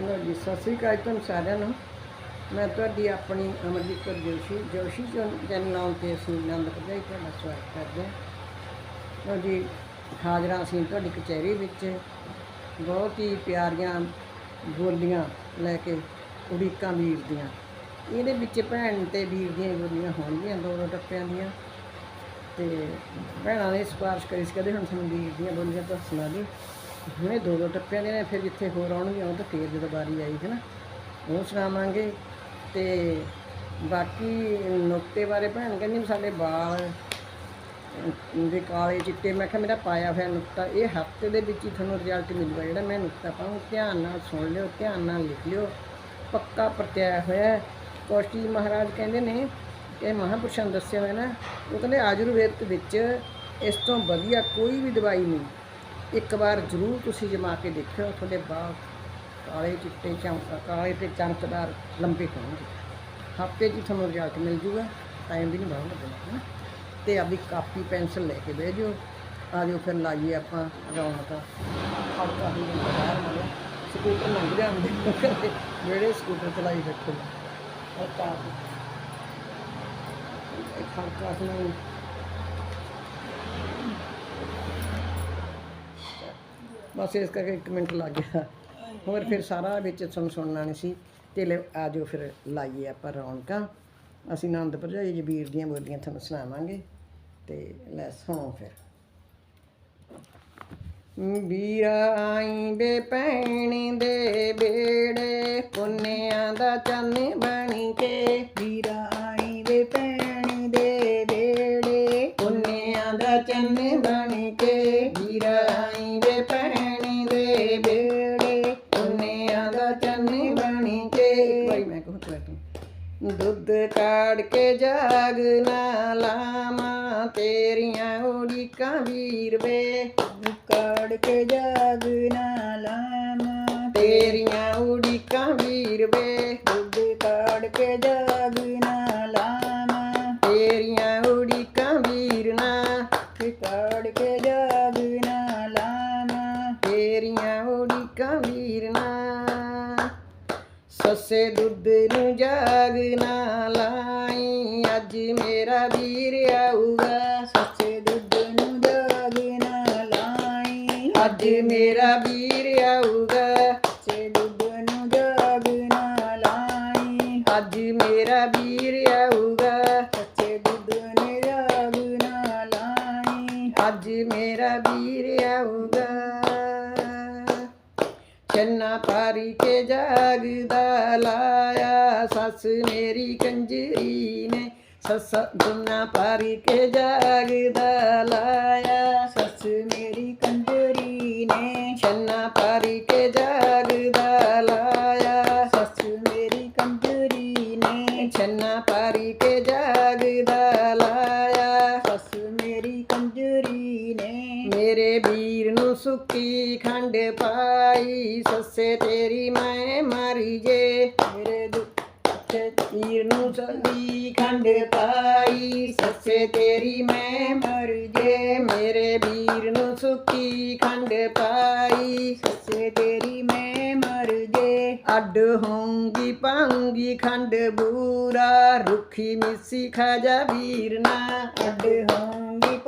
ਲਓ ਜੀ, ਸਤਿ ਸ੍ਰੀ ਅਕਾਲ ਤੁਹਾਨੂੰ ਸਾਰਿਆਂ ਨੂੰ। ਮੈਂ ਤੁਹਾਡੀ ਆਪਣੀ ਅਮਰਜੀਤ ਕੌਰ ਜੋਸ਼ੀ ਜੋਸ਼ੀ ਚੈਨਲ ਨਾਮ ਤੇ ਅਸੀਂ ਆਨੰਦ ਪ੍ਰਦਾਈ ਤੁਹਾਡਾ ਸਵਾਗਤ ਕਰਦੇ ਹਾਂ। ਲਓ ਜੀ, ਹਾਜ਼ਰਾਂ ਅਸੀਂ ਤੁਹਾਡੀ ਕਚਹਿਰੀ ਵਿੱਚ। ਬਹੁਤ ਹੀ ਪਿਆਰੀਆਂ ਬੋਲੀਆਂ ਲੈ ਕੇ ਉਡੀਕਾਂ ਵੀਰ ਦੀਆਂ। ਇਹਦੇ ਵਿੱਚ ਭੈਣ ਤੇ ਵੀਰ ਦੀਆਂ ਬੋਲੀਆਂ ਹੋਣਗੀਆਂ ਦੋ ਦੋ ਟੱਪਿਆਂ ਦੀਆਂ। ਤੇ ਭੈਣਾਂ ਨੇ ਸਿਫਾਰਿਸ਼ ਕਰੀ ਸੀ ਕਦੇ ਹੁਣ ਸਾਨੂੰ ਵੀਰ ਦੀਆਂ ਬੋਲੀਆਂ ਤਾਂ ਸੁਣਾ ਦਿਓ। ਹੁਣੇ ਦੋ ਦੋ ਟੱਪਿਆਂ ਦੇ ਨੇ ਫਿਰ ਜਿੱਥੇ ਹੋਰ ਆਉਣਗੇ, ਉਹ ਤਾਂ ਫੇਰ ਜਦੋਂ ਵਾਰੀ ਆਈ, ਹੈ ਨਾ ਉਹ ਸੁਣਾਵਾਂਗੇ ਤੇ ਬਾਕੀ ਨੁਕਤੇ ਬਾਰੇ ਭੈਣ ਕਹਿੰਦੀ ਵੀ ਸਾਡੇ ਵਾਲ ਦੇ ਕਾਲੇ ਚਿੱਟੇ, ਮੈਂ ਕਿਹਾ ਮੇਰਾ ਪਾਇਆ ਹੋਇਆ ਨੁਕਤਾ, ਇਹ ਹਫ਼ਤੇ ਦੇ ਵਿੱਚ ਹੀ ਤੁਹਾਨੂੰ ਰਿਜ਼ਲਟ ਮਿਲੂਗਾ, ਜਿਹੜਾ ਮੈਂ ਨੁਕਤਾ ਪਾਉਂ ਧਿਆਨ ਨਾਲ ਸੁਣ ਲਿਓ, ਧਿਆਨ ਨਾਲ ਲਿਖ ਲਿਓ, ਪੱਕਾ ਪ੍ਰਤਿਆ ਹੋਇਆ ਹੈ। ਕੋਸ਼ਟੀ ਮਹਾਰਾਜ ਕਹਿੰਦੇ ਨੇ ਕਿ ਮਹਾਂਪੁਰਸ਼ਾਂ ਨੇ ਦੱਸਿਆ ਹੋਇਆ ਨਾ, ਉਹ ਕਹਿੰਦੇ ਆਯੁਰਵੇਦ ਵਿੱਚ ਇਸ ਤੋਂ ਵਧੀਆ ਕੋਈ ਵੀ ਦਵਾਈ ਨਹੀਂ ਇੱਕ ਵਾਰ ਜ਼ਰੂਰ ਤੁਸੀਂ ਜਮਾ ਕੇ ਦੇਖਿਓ, ਤੁਹਾਡੇ ਵਾਲ ਕਾਲੇ ਚਿੱਟੇ ਚਮਕ ਕਾਲੇ ਤੇ ਚਮਕਦਾਰ ਲੰਬੇ ਹੋਣਗੇ। ਹਫ਼ਤੇ 'ਚ ਹੀ ਤੁਹਾਨੂੰ ਰਿਜ਼ਲਟ ਮਿਲ ਜੂਗਾ ਟਾਈਮ ਵੀ ਨਹੀਂ ਬਹੁਤ ਲੱਗਣਾ, ਹੈ ਤੇ ਆਪਦੀ ਕਾਪੀ, ਪੈਨਸਲ ਲੈ ਕੇ ਬਹਿ ਜਾਓ। ਆ ਜਾਓ, ਫਿਰ ਲਾਈਏ ਆਪਾਂ ਰੌਣਕ ਹਲਕਾ ਹੀ ਬਾਹਰ ਮਿਲਿਆ ਸਕੂਟਰ ਲੰਘ ਜਾਂਦੇ ਜਿਹੜੇ ਸਕੂਟਰ ਚਲਾਈ ਬੈਠੇ ਨੇ। ਤਾਂ ਇੱਕ ਹਲਕਾ ਨੂੰ ਬਸ ਇਸ ਕਰਕੇ ਇੱਕ ਮਿੰਟ ਲੱਗ ਗਿਆ। ਹੋਰ ਫਿਰ ਸਾਰਾ ਵਿੱਚ ਤੁਹਾਨੂੰ ਸੁਣਨਾ ਨਹੀਂ ਸੀ। ਤੇ ਲੈ ਆ ਜਾਓ ਫਿਰ ਲਾਈਏ ਆਪਾਂ ਰੌਣਕਾਂ। ਅਸੀਂ ਆਨੰਦ ਭਰਜਾਈ ਜੀ, ਵੀਰ ਦੀਆਂ ਬੋਲੀਆਂ ਤੁਹਾਨੂੰ ਸੁਣਾਵਾਂਗੇ। ਤੇ ਲੈ ਸੁਣੋ ਫਿਰ। ਵੀਰਾ ਆਈ ਬੇ ਭੈਣ ਦੇ ਬੇੜੇ, ਪੁੰਨਿਆਂ ਦਾ ਚੰਨ ਬਣੀ ਕੇ। ਵੀਰਾ ਆਈ ਵੇ ਭੈਣ ਦਾ ਬਣੀ ਕੇ। ਭਾਈ ਮੈਂ ਕਹੂੰ ਤੂੰ ਦੁੱਧ ਕਾੜ ਕੇ ਜਾਗ ਨਾ ਲਾਵਾਂ, ਤੇਰੀਆਂ ਉਡੀਕਾਂ ਵੀਰ ਵੇ। ਕਾੜ ਕੇ ਜਾਗ ਨਾ ਲਾਵਾਂ, ਤੇਰੀਆਂ ਉਡੀਕਾਂ ਵੀਰ ਵੇ। ਦੁੱਧ ਕਾੜ ਕੇ ਜਾਗ ਨਾ ਲਾਵਾਂ ਤੇਰੀਆਂ ਉਡੀਕਾਂ ਵੀਰ ਨਾ ਤੇ ਕਾੜ ਕੇ ਜਾਗ ਨਾ ਲਾਵਾਂ ਤੇਰੀਆਂ ਉਡੀਕਾਂ ਵੀਰ ਨਾ ਸੱਸੇ ਦੁੱਧ ਨੂੰ ਜਾਗ ਨਾ ਲਾਈ। ਅੱਜ ਮੇਰਾ ਵੀਰ ਆਊਗਾ। ਸੱਚੇ ਦੁੱਧ ਨੂੰ ਜਾਗ ਨਾ ਲਾਈ। ਅੱਜ ਮੇਰਾ ਵੀਰ ਆਊਗਾ। ਸੱਚੇ ਦੁੱਧ ਨੂੰ ਜਾਗ ਨਾ ਲਾਈ। ਅੱਜ ਮੇਰਾ ਵੀਰ ਆਊਗਾ। ਸੱਚੇ ਦੁੱਧ ਨੂੰ ਜਾਗ ਨਾ ਲਾਈ। ਅੱਜ ਮੇਰਾ ਵੀਰ ਆਊਗਾ। ਚੰਨਾ ਪਾਰੀ ਕੇ ਜਾਗਦਾ ਲਾਇਆ। ਸੱਸ ਮੇਰੀ ਕੰਜਰੀ ਨੇ। ਸੱਸ ਦੁਨਾ ਪਾਰੀ ਕੇ ਜਾਗਦਾ ਲਾਇਆ। ਸੱਸ ਮੇਰੀ ਕੰਜਰੀ ਨੇ। ਚੰਨਾ ਪਾਰੀ ਕੇ ਜਾਗਦਾ ਲਾਇਆ। ਸੱਸ ਮੇਰੀ ਕੰਜਰੀ ਨੇ। ਛੰਨਾ ਪਾਰੀ ਸੁੱਕੀ ਖੰਡ ਪਾਈ, ਸੱਸੇ ਤੇਰੀ ਮੈਂ ਮਾਰੀ ਜੇ। ਮੇਰੇ ਦੁੱਖ ਵੀਰ ਨੂੰ ਸਦੀ ਖੰਡ ਪਾਈ, ਸੱਸੇ ਤੇਰੀ ਮੈਂ ਮਰ ਜੇ। ਮੇਰੇ ਵੀਰ ਨੂੰ ਸੁੱਕੀ ਖੰਡ ਪਾਈ, ਸੱਸੇ ਤੇਰੀ ਮੈਂ ਮਰ ਜੇ। ਅੱਡ ਹੋਊਂਗੀ ਪਾਉਂਗੀ ਖੰਡ ਬੂਰਾ, ਰੁੱਖੀ ਮਿੱਸੀ ਖਾਜਾ ਵੀਰ ਨਾ ਅੱਡ ਹੋਂਗੀ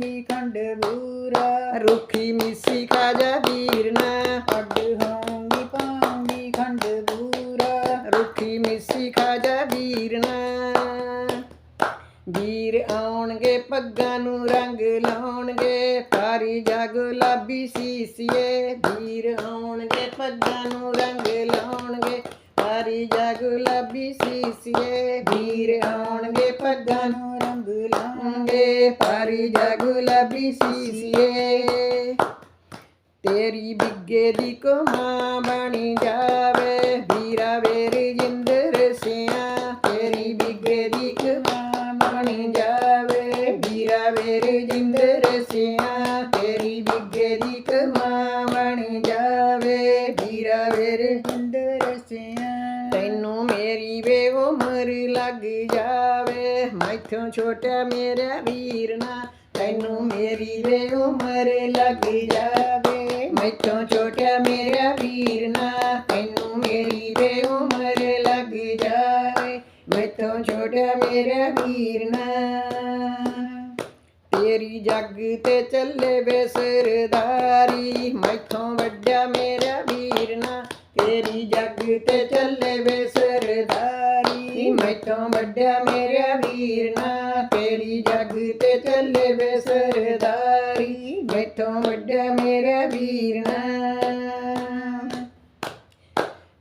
ਪਾਉਂਗੀ ਖੰਡ ਬੂਰਾ ਰੁੱਖੀ ਮਿੱਸੀ ਖਾਜਾ ਵੀਰ ਨਾ ਅੱਡ ਹੋਂਗੀ ਲਾਉਂਗੇ ਪਾਰੀ ਜਾ ਗੁਲਾਬੀ ਸੀਸੀਏ ਤੇਰੀ ਬਿੱਗੇ ਦੀ ਕੋਮਾ ਬਣੀ ਜਾਵੇ ਵੀਰਾ ਛੋਟਾ ਮੇਰੇ ਵੀਰ ਨਾ, ਤੈਨੂੰ ਮੇਰੀ ਵੇ ਉਮਰ ਲੱਗ ਜਾਵੇ। ਮੈਥੋਂ ਛੋਟਾ ਮੇਰੇ ਵੀਰ ਨਾ, ਤੈਨੂੰ ਮੇਰੀ ਵੇ ਉਮਰ ਲੱਗ ਜਾਵੇ। ਮੈਥੋਂ ਛੋਟੇ ਮੇਰੇ ਵੀਰ ਨਾ, ਤੇਰੀ ਜੱਗ ਤੇ ਚੱਲੇ ਵੇ ਸਰਦਾਰੀ। ਮੈਥੋਂ ਵੱਡਾ ਮੇਰਾ ਵੀਰ ਨਾ, ਤੇਰੀ ਜੱਗ ਤੇ ਚੱਲੇ ਵੇ ਮੈਥੋਂ ਵੱਡਾ ਮੇਰਾ ਵੀਰ ਨਾ ਤੇਰੀ ਜੱਗ ਤੇ ਚੱਲੇ ਵੇ ਸਰਦਾਰੀ। ਮੈਥੋਂ ਵੱਡਾ ਮੇਰਾ ਵੀਰ ਨਾ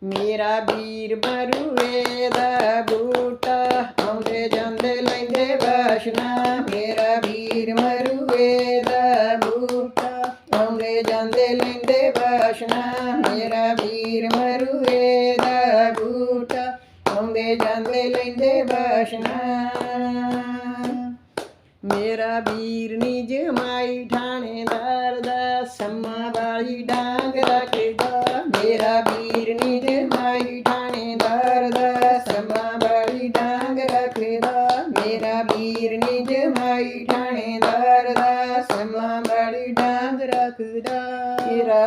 ਮੇਰਾ ਵੀਰ ਬਰੂਏ ਦਾ ਬੂਟਾ, ਆਉਂਦੇ ਜਾਂਦੇ ਲੈਂਦੇ ਵਾਸ਼ਨਾ।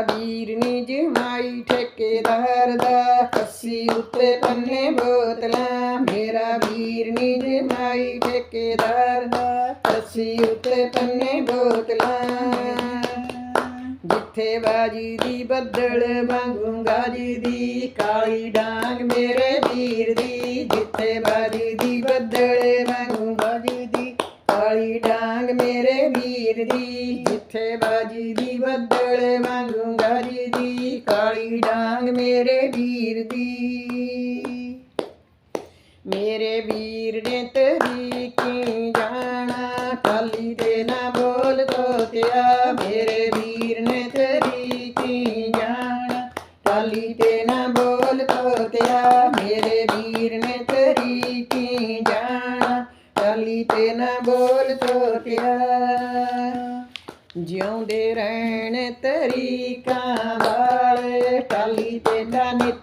ਵੀਰ ਨੀ ਜਮਾਈ ਠੇਕੇਦਾਰ ਦਾ ਕੱਸੀ ਉੱਤੇ ਪੰਨੇ ਬੋਤਲਾਂ। ਮੇਰਾ ਵੀਰ ਨੀ ਜਮਾਈ ਠੇਕੇਦਾਰ ਦਾ ਕੱਸੀ ਉੱਤੇ ਪੰਨੇ ਬੋਤਲਾਂ। ਜਿੱਥੇ ਬਾਜੀ ਦੀ ਬੱਦਲ ਵਾਂਗੂ ਗਾਜੀ ਦੀ, ਕਾਲੀ ਡਾਂਗ ਮੇਰੇ ਵੀਰ ਦੀ। ਜਿੱਥੇ ਬਾਜੀ ਦੀ ਬੱਦਲ ਵਾਂਗੂ ਗਾਜੀ ਦੀ ਕਾਲੀ ਡਾਂਗ ਮੇਰੇ ਵੀਰ ਦੀ ਜਿੱਥੇ ਬਾਜੀ ਦੀ ਬੱਦਲ ਵਾਂਗੂ ਗਾਜੀ ਦੀ ਕਾਲੀ ਡਾਂਗ ਮੇਰੇ ਵੀਰ ਮੇਰੇ ਵੀਰ ਨੇ ਤੇਰੀ ਕੀ ਜਾਣਾ? ਕਾਲੀ ਦੇ ਨਾ ਬੋਲ ਤੋਤਿਆ ਮੇਰੇ ਵੀਰ ਨੇ ਤੇਰੀ ਕੀ ਜਾਣਾ? ਕਾਲੀ ਤੇ ਨਾ ਬੋਲ ਤੋਤਿਆ ਮੇਰੇ ਵੀਰ ਨੇ ਤੇਰੀ ਕੀ ਜਾਣਾ? ਕਾਲੀ ਤੇ ਨਾ ਬੋਲ ਤੋਤਿਆ ਜਿਉਂਦੇ ਰਹਿਣ ਤਰੀਕਾਂ ਵਾਲੇ ਟਾਲੀ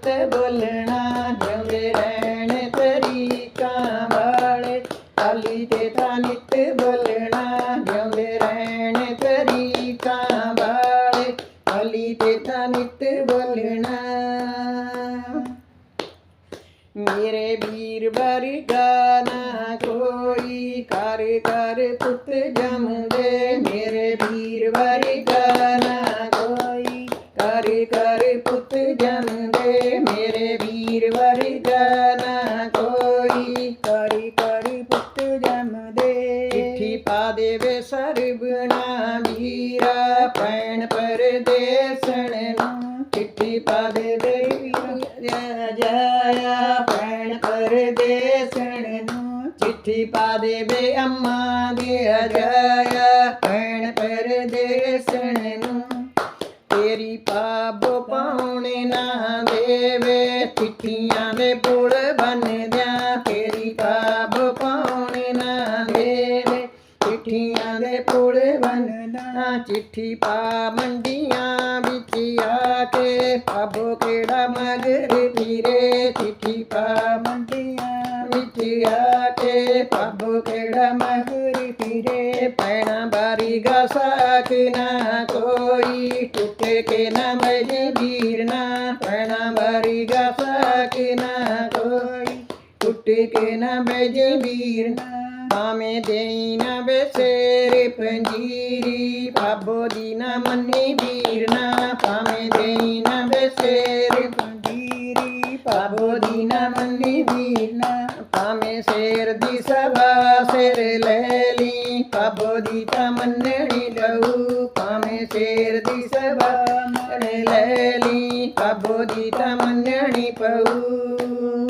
ਤੇ ਬੋਲਣਾ ਜਿਉਂਦੇ ਰਹਿਣ ਤਰੀਕਾਂ ਵਾਲੇ। ਟਾਲੀ ਤੇ ਦਾ ਨਿਤ ਬੋਲਣਾ ਜਿਉਂਦੇ ਰਹਿਣ ਤਰੀਕਾਂ ਵਾਲੇ। ਟਾਲੀ ਤੇ ਦਾ ਨਿਤ ਬੋਲਣਾ। ਮੇਰੇ ਵੀਰ ਵਰਗਾ ਨਾ ਕੋਈ ਕਰ ਕਰ ਪੁੱਤ ਜਮਦੇ। ਮੇਰੇ ਵੀਰ ਵਰਗਾ ਪਰਦੇਸਣ ਨੂੰ ਚਿੱਠੀ ਪਾ ਦੇਵੇ ਅੰਮਾ ਦੇ ਜਾਇਆ ਪੈਣ ਪਰਦੇਸਣ ਨੂੰ ਤੇਰੀ ਪਾਬੋ ਪਾਉਣੇ ਨਾ ਦੇਵੇ, ਚਿੱਠੀਆਂ ਦੇ ਪੁਲ ਬੰਨਦਿਆਂ ਤੇਰੀ ਪਾਬੋ ਪਾਉਣੇ ਨਾ ਦੇਵੇ, ਚਿੱਠੀਆਂ ਦੇ ਪੁਲ ਬੰਨਦਾ ਚਿੱਠੀ ਪਾ ਮੰਡੀਆਂ ਵਿੱਚ ਆ ਕੇ, ਪਾਬੋ ਕਿਹੜਾ ਮਗਰ ਵੀਰੇ? ਚਿੱਠੀ ਪਾ ਮੰਡੀਆਂ ਵਿੱਚ ਆ ਕੇ ਪਾਬੋ ਕਿਹੜਾ ਮਗਰ ਫਿਰੇ ਪੈਣਾ ਬਾਰੀ ਗਾ ਸਾਕ ਨਾ ਕੋਈ? ਟੁੱਟ ਕੇ ਨਾ ਮੇਰੇ ਵੀਰ ਨਾ? ਪੈਣਾ ਬਾਰੀ ਗਾ ਸਾਕ ਨਾ ਕੋਈ? ਟੁੱਟ ਕੇ ਨਾ? ਬੈਜੇ ਵੀਰ ਨਾ? ਭਾਵੇਂ ਦੇਈ ਮੰਨੀ ਵੀਰ ਨਾ ਭਾਵੇਂ ਦੇਈ ਦੀ ਸ਼ੇਰ ਦੀ ਸਭਾ ਸਿਰ ਲੈ ਲਈ ਪਾਬੋ ਦੀ ਤਾਂ ਮੰਨਣੀ ਲਊ ਭਾਵੇਂ ਸ਼ੇਰ ਦੀ ਸਭਾ ਮੰਨ ਲੈ ਲਈ ਪਾਬੋ ਦੀ ਤਾਂ ਮੰਨਣੀ ਪਊ,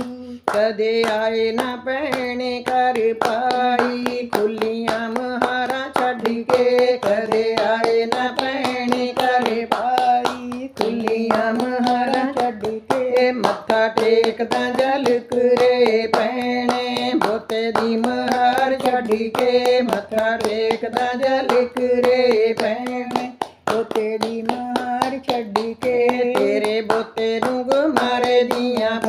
ਕਦੇ ਆਏ ਨਾ ਪੈਣੇ ਕਰ ਪਾਈ। ਖੁੱਲੀਆਂ ਮਹਾਰਾ ਛੱਡ ਕੇ ਕਦੇ ਆਏ ਨਾ ਪੈਣੇ ਕਰ ਪਾਈ। ਖੁੱਲੀਆਂ ਟੇਕਦਾ ਜਲ ਕਰੇ ਪੈਣੇ, ਬੋਤੇ ਦੀ ਮਹਾਰ ਛੱਡੀ ਕੇ ਮੱਥਾ ਟੇਕਦਾ ਜਲ ਕਰੇ ਪੈਣੇ, ਬੋਤੇ ਦੀ ਮਾਰ ਛੱਡੀ ਕੇ ਤੇਰੇ ਬੋਤੇ ਨੂੰ ਮਾਰੇ ਦੀਆਂ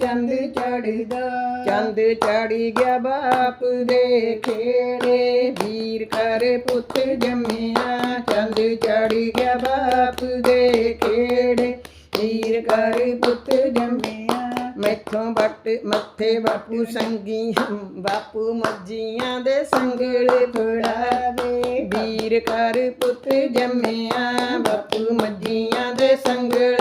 ਚੰਦ ਚਾੜਦਾ ਚੰਦ ਚੜੀ ਗਿਆ ਬਾਪ ਦੇ ਖੇੜੇ। ਵੀਰ ਕਰ ਪੁੱਤ ਜੰਮਿਆ। ਚੰਦ ਚੜੀ ਗਿਆ ਬਾਪ ਦੇ ਖੇੜੇ। ਵੀਰ ਕਰ ਪੁੱਤ ਜੰਮਿਆ। ਮੈਥੋਂ ਬੱਟ ਮੱਥੇ ਬਾਪੂ ਸੰਗੀ ਬਾਪੂ ਮੱਜੀਆਂ ਦੇ ਸੰਗਲ ਫੜਾਵੇ ਵੀਰ ਕਰ ਪੁੱਤ ਜੰਮਿਆ। ਬਾਪੂ ਮੱਜੀਆਂ ਦੇ ਸੰਗਲ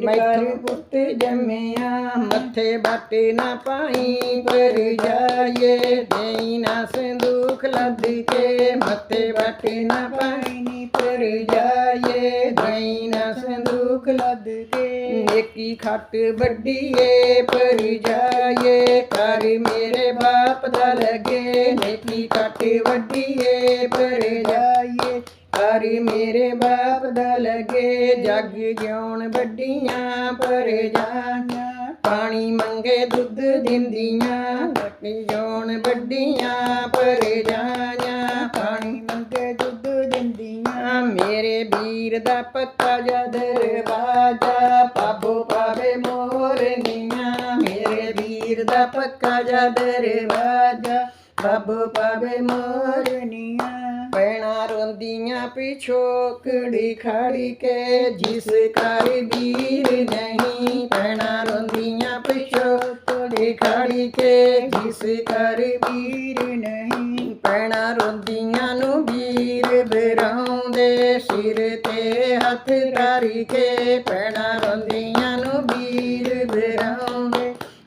ਮੈਂ ਕਰ ਪੁੱਤ ਜੰਮਿਆ ਮੱਥੇ ਬਾਟੇ ਨਾ ਪਾਈ ਪਰ ਜਾਏ ਦੇਈ ਨਾ ਸੰਦੂਖ ਲੱਦ ਕੇ ਮੱਥੇ ਬਾਟੇ ਨਾ ਪਾਈ ਨੀ ਪਰ ਜਾਏ ਦੇਈ ਨਾ ਸੰਦੂਖ ਲੱਦ ਕੇ। ਨੇਕੀ ਖੱਟ ਵੱਡੀ ਏ ਪਰ ਜਾਏ ਕਰ ਮੇਰੇ ਬਾਪ ਦਾ ਲਗੇ। ਨੇਕੀ ਖੱਟ ਵੱਡੀ ਏ ਪਰ ਜਾਏ ਕਰ ਮੇਰੇ ਬਾਪ ਦਾ ਲਗੇ, ਜੱਗ ਜਿਉਣ ਵੱਡੀਆਂ ਪਰ ਜਾਈਆਂ। ਪਾਣੀ ਮੰਗੇ, ਦੁੱਧ ਦਿੰਦੀਆਂ, ਜਗ ਜਿਉਣ ਵੱਡੀਆਂ ਪਰ ਜਾਈਆਂ। ਪਾਣੀ ਮੰਗੇ, ਦੁੱਧ ਦਿੰਦੀਆਂ, ਮੇਰੇ ਵੀਰ ਦਾ ਪੱਕਾ ਜਾ ਦਰਵਾਜਾ ਪਾਬੋ ਪਾਵੇ ਮੋਰਨੀਆਂ। ਮੇਰੇ ਵੀਰ ਦਾ ਪੱਕਾ ਜਾ ਦਰਵਾਜਾ ਪਾਬੋ ਪਾਵੇ ਮੋਰਨੀਆਂ ਪੈਣਾ ਰੋਂਦੀਆਂ ਪਿਛੋਕੜੀ ਖੜੀ ਕੇ, ਜਿਸ ਕਰ ਵੀਰ ਨਹੀਂ ਪੈਣਾ ਰੋਂਦੀਆਂ ਪਿਛੋਕੜੀ ਖੜੀ ਕੇ, ਜਿਸ ਕਰ ਵੀਰ ਨਹੀਂ ਪੈਣਾ ਰੋਂਦੀਆਂ ਨੂੰ ਵੀਰ ਬਰਾਉਂਦੇ ਸਿਰ ਤੇ ਹੱਥ ਧਾਰੀ ਕੇ, ਪੈਣਾ ਰੋਂਦੀਆਂ ਨੂੰ ਵੀਰ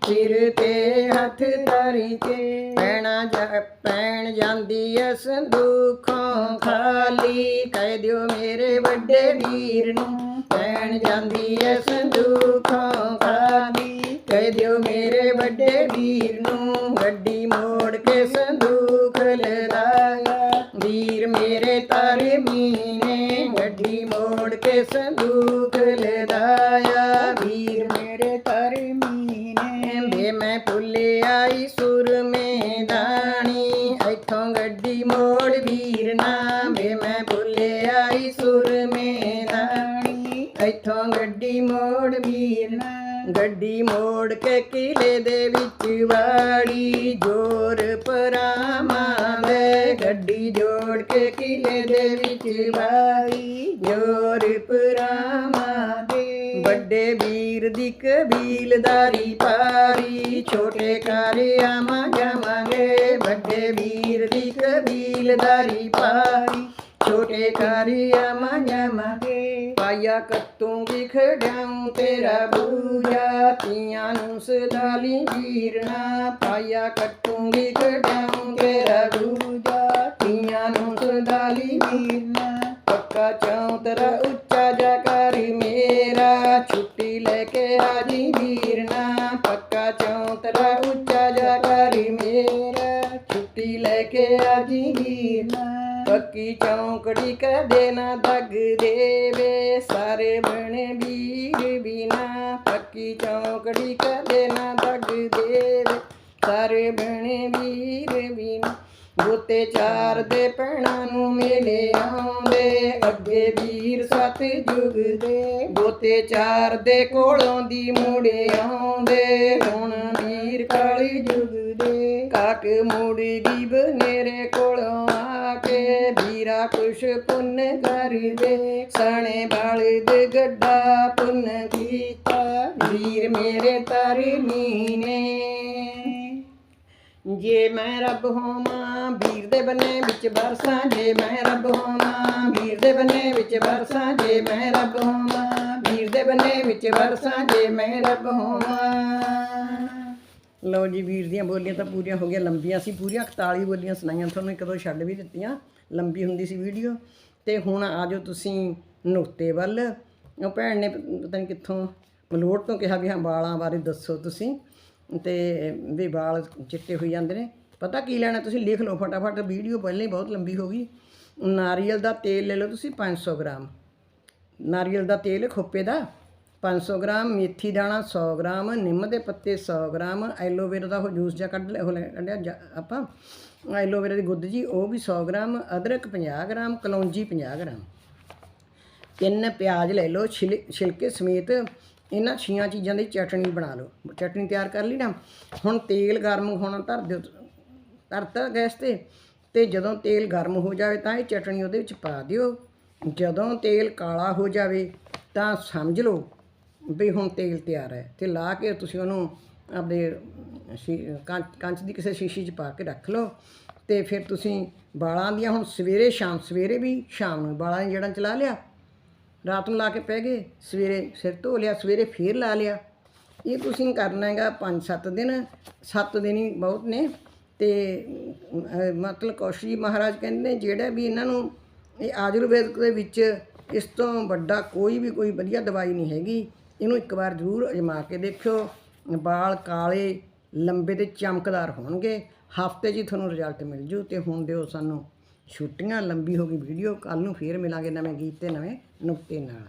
ਸਿਰ ਤੇ ਹੱਥ ਧਾਰੀ ਕੇ ਪੈਣਾ ਜਾ, ਪੈਣ ਜਾਂਦੀ ਐ ਸੰਦੂਖੋਂ ਖਾਲੀ। ਕਹਿ ਦਿਓ ਮੇਰੇ ਵੱਡੇ ਵੀਰ ਨੂੰ, ਪੈਣ ਜਾਂਦੀ ਐ ਸੰਦੂਖੋਂ ਖਾਲੀ। ਕਹਿ ਦਿਓ ਮੇਰੇ ਵੱਡੇ ਵੀਰ ਨੂੰ ਗੱਡੀ ਮੋੜ ਕੇ ਸੰਦੂਖ ਲਦਾਇਆ ਵੀਰ ਮੇਰੇ ਤਾਰੇ ਮੀਨੇ ਗੱਡੀ ਮੋੜ ਕੇ ਸੰਦੂਖ ਲਦਾਇਆ ਇੱਥੋਂ ਗੱਡੀ ਮੋੜ ਵੀਰ ਗੱਡੀ ਮੋੜ ਕੇ ਕਿਲੇ ਦੇ ਵਿੱਚ ਵਾੜੀ ਜੋਰ ਪਰਾਮਾਂ ਦੇ। ਗੱਡੀ ਜੋੜ ਕੇ ਕਿਲੇ ਦੇ ਵਿੱਚ ਵਾੜੀ ਜੋਰ ਪਰਾਮਾਂ ਦੇ। ਵੱਡੇ ਵੀਰ ਦੀ ਕਬੀਲਦਾਰੀ ਪਾਰੀ, ਛੋਟੇ ਕਾਰਿਆਵਾਂ ਜਾਵਾਂਗੇ। ਵੱਡੇ ਵੀਰ ਦੀ ਕਬੀਲਦਾਰੀ ਪਾਰੀ, ਛੋਟੇ ਕਾਰਿਆਵਾਂ ਜਾਵਾਂਗੇ। ਪਾਇਆ ਕੱਤੂੰਗੀ ਖੜਾਉਂ ਤੇਰਾ ਬੂਜਾ ਤੀਆਂ ਨੂੰ ਸਦਾਲੀ ਵੀਰਨਾ ਪਾਇਆ ਕੱਟੂੰਗੀ ਖੜਾਉਂ ਤੇਰਾ ਬੂਜਾ ਤੀਆਂ ਨੂੰ ਸਦਾਲੀ ਵੀਰਨਾ ਪੱਕਾ ਚੌਂਤਰਾ ਉੱਚਾ ਜਾ ਮੇਰਾ, ਛੁੱਟੀ ਲੈ ਕੇ ਆਜੀ ਵੀਰਨਾ ਪੱਕਾ ਚੌਂਤਰਾ ਉੱਚਾ ਜਕਾਰੀ ਮੇਰਾ, ਛੁੱਟੀ ਲੈ ਕੇ ਆਜੀ ਵੀਰਨਾ ਪੱਕੀ ਚੌਂਕੜੀ ਕਦੇ ਨਾ ਦਗ ਦੇਵੇ। ਸਾਰੇ ਬਣੇ ਵੀਰ ਬਿਨਾ ਪੱਕੀ ਚੌਂਕੜੀ ਕਦੇ ਨਾ ਦਗ ਦੇਵੇ। ਸਾਰੇ ਬਣੇ ਵੀਰ ਬਿਨਾ ਬੋਤੇ ਚਾਰ ਦੇ ਪੈਣਾ ਨੂੰ ਮੇਲੇ ਆਉਂਦੇ। ਅੱਗੇ ਵੀਰ ਸਤ ਜੁਗ ਦੇ ਬੋਤੇ ਚਾਰ ਦੇ ਕੋਲੋਂ ਦੀ ਮੁੜੇ ਆਉਂਦੇ। ਹੁਣ ਵੀਰ ਕਾਲੀ ਜੁਗ ਦੇ ਕਾਕ ਮੂੜੀ ਦੀ ਬਨੇਰੇ ਕੋਲੋਂ ਕੇ ਵੀਰਾ ਕੁਛ ਪੁੰਨ ਕਰਦੇ ਸਣੇ ਬਾਲ ਦੇ ਗੱਡਾ ਪੁੰਨ ਕੀਤਾ। ਵੀਰ ਮੇਰੇ ਤਾਰੀ ਨੇ ਜੇ ਮੈਂ ਰੱਬ ਹੋਵਾਂ, ਵੀਰ ਦੇ ਬੰਨੇ ਵਿੱਚ ਬਰਸਾਂ ਜੇ ਮੈਂ ਰੱਬ ਹੋਵਾਂ, ਵੀਰ ਦੇ ਬੰਨੇ ਵਿੱਚ ਬਰਸਾਂ ਜੇ ਮੈਂ ਰੱਬ ਹੋਵਾਂ, ਵੀਰ ਦੇ ਬੰਨੇ ਵਿੱਚ ਬਰਸਾਂ ਜੇ ਮੈਂ ਰੱਬ ਹੋਵਾਂ। ਲਓ ਜੀ, ਵੀਰ ਦੀਆਂ ਬੋਲੀਆਂ ਤਾਂ ਪੂਰੀਆਂ ਹੋ ਗਈਆਂ, ਲੰਬੀਆਂ ਸੀ, ਪੂਰੀਆਂ 41 ਬੋਲੀਆਂ ਸੁਣਾਈਆਂ, ਤੁਹਾਨੂੰ ਇੱਕ ਦੋ ਛੱਡ ਵੀ ਦਿੱਤੀਆਂ, ਲੰਬੀ ਹੁੰਦੀ ਸੀ ਵੀਡੀਓ। ਤੇ ਹੁਣ ਆਜੋ ਤੁਸੀਂ ਨੁਕਤੇ ਵੱਲ। ਉਹ ਭੈਣ ਨੇ ਪਤਾ ਨਹੀਂ ਕਿੱਥੋਂ ਮਲੋਟ ਤੋਂ ਕਿਹਾ ਵੀ ਹਾਂ, ਵਾਲਾਂ ਬਾਰੇ ਦੱਸੋ ਤੁਸੀਂ। ਤੇ ਵੀ ਵਾਲ ਚਿੱਟੇ ਹੋਈ ਜਾਂਦੇ ਨੇ। ਪਤਾ ਕੀ ਲੈਣਾ, ਤੁਸੀਂ ਲਿਖ ਲਓ ਫਟਾਫਟ, ਵੀਡੀਓ ਪਹਿਲਾਂ ਹੀ ਬਹੁਤ ਲੰਬੀ ਹੋ ਗਈ। ਨਾਰੀਅਲ ਦਾ ਤੇਲ ਲੈ ਲਓ ਤੁਸੀਂ 500 ਗ੍ਰਾਮ। ਨਾਰੀਅਲ ਦਾ ਤੇਲ ਖੋਪੇ ਦਾ 500 ਗ੍ਰਾਮ, ਮੇਥੀ ਦਾਣਾ 100 ਗ੍ਰਾਮ, ਨਿੰਮ ਦੇ ਪੱਤੇ 100 ਗ੍ਰਾਮ, ਐਲੋਵੇਰਾ ਦਾ ਉਹ ਜੂਸ ਜਾਂ ਕੱਢ ਲਿਆ, ਉਹ ਲੈ ਕੱਢਿਆ ਜਾ- ਆਪਾਂ। ਐਲੋਵੇਰਾ ਦੀ ਗੁੱਦ ਜੀ, ਉਹ ਵੀ 100 ਗ੍ਰਾਮ, ਅਦਰਕ 50 ਗ੍ਰਾਮ, ਕਲੌਂਜੀ 50 ਗ੍ਰਾਮ। ਤਿੰਨ ਪਿਆਜ਼ ਲੈ ਲਓ, ਛਿਲ- ਛਿਲਕੇ ਸਮੇਤ ਇਹਨਾਂ ਛੀਆਂ ਚੀਜ਼ਾਂ ਦੀ ਚਟਣੀ ਬਣਾ ਲਓ। ਚਟਣੀ ਤਿਆਰ ਕਰ ਲਈ ਨਾ, ਹੁਣ ਤੇਲ ਗਰਮ ਹੋਣਾ ਧਰ ਦਿਓ ਧਰਤਾ ਗੈਸ ਤੇ ਤੇ ਜਦੋਂ ਤੇਲ ਗਰਮ ਹੋ ਜਾਵੇ ਤਾਂ ਇਹ ਚਟਣੀ ਉਹਦੇ ਵਿੱਚ ਪਾ ਦਿਓ। ਜਦੋਂ ਤੇਲ ਕਾਲਾ ਹੋ ਜਾਵੇ ਤਾਂ ਸਮਝ ਲਓ ਵੀ ਹੁਣ ਤੇਲ ਤਿਆਰ ਹੈ ਤੇ ਲਾ ਕੇ ਤੁਸੀਂ ਉਹਨੂੰ ਆਪਦੇ ਸ਼ੀ- ਕੰਚ ਦੀ ਕਿਸੇ ਸ਼ੀਸ਼ੀ 'ਚ ਪਾ ਕੇ ਰੱਖ ਲਓ ਤੇ ਫਿਰ ਤੁਸੀਂ ਵਾਲਾਂ ਦੀਆਂ ਹੁਣ ਸਵੇਰੇ ਸ਼ਾਮ, ਸਵੇਰੇ ਵੀ ਸ਼ਾਮ ਨੂੰ ਬਾਲਾਂ ਦੀ ਜੜਾਂ ਚਲਾ ਲਿਆ। ਰਾਤ ਨੂੰ ਲਾ ਕੇ ਪੈ ਗਏ, ਸਵੇਰੇ ਸਿਰ ਧੋ ਲਿਆ, ਸਵੇਰੇ ਫੇਰ ਲਾ ਲਿਆ। ਇਹ ਤੁਸੀਂ ਕਰਨਾ ਹੈਗਾ 5-7 ਦਿਨ 7 ਦਿਨ ਹੀ ਬਹੁਤ ਨੇ ਤੇ ਮਤਲਬ ਕੌਸ਼ੀ ਮਹਾਰਾਜ ਕਹਿੰਦੇ ਨੇ ਜਿਹੜਾ ਵੀ ਇਹਨਾਂ ਨੂੰ ਇਹ ਆਯੁਰਵੇਦਿਕ ਦੇ ਵਿੱਚ ਇਸ ਤੋਂ ਵੱਡਾ ਕੋਈ ਵੀ ਕੋਈ ਵਧੀਆ ਦਵਾਈ ਨਹੀਂ ਹੈਗੀ। ਇਹਨੂੰ ਇੱਕ ਵਾਰ ਜ਼ਰੂਰ ਅਜਮਾ ਕੇ ਦੇਖਿਓ। ਵਾਲ ਕਾਲੇ, ਲੰਬੇ ਤੇ ਚਮਕਦਾਰ ਹੋਣਗੇ। ਹਫ਼ਤੇ 'ਚ ਹੀ ਤੁਹਾਨੂੰ ਰਿਜ਼ਲਟ ਮਿਲ ਜੂ ਤੇ ਹੁਣ ਦਿਓ ਸਾਨੂੰ ਛੁੱਟੀਆਂ। ਲੰਬੀ ਹੋ ਗਈ ਵੀਡੀਓ ਕੱਲ ਨੂੰ ਫੇਰ ਮਿਲਾਂਗੇ ਨਵੇਂ ਗੀਤ ਤੇ ਨਵੇਂ ਨੁਕਤੇ ਨਾਲ।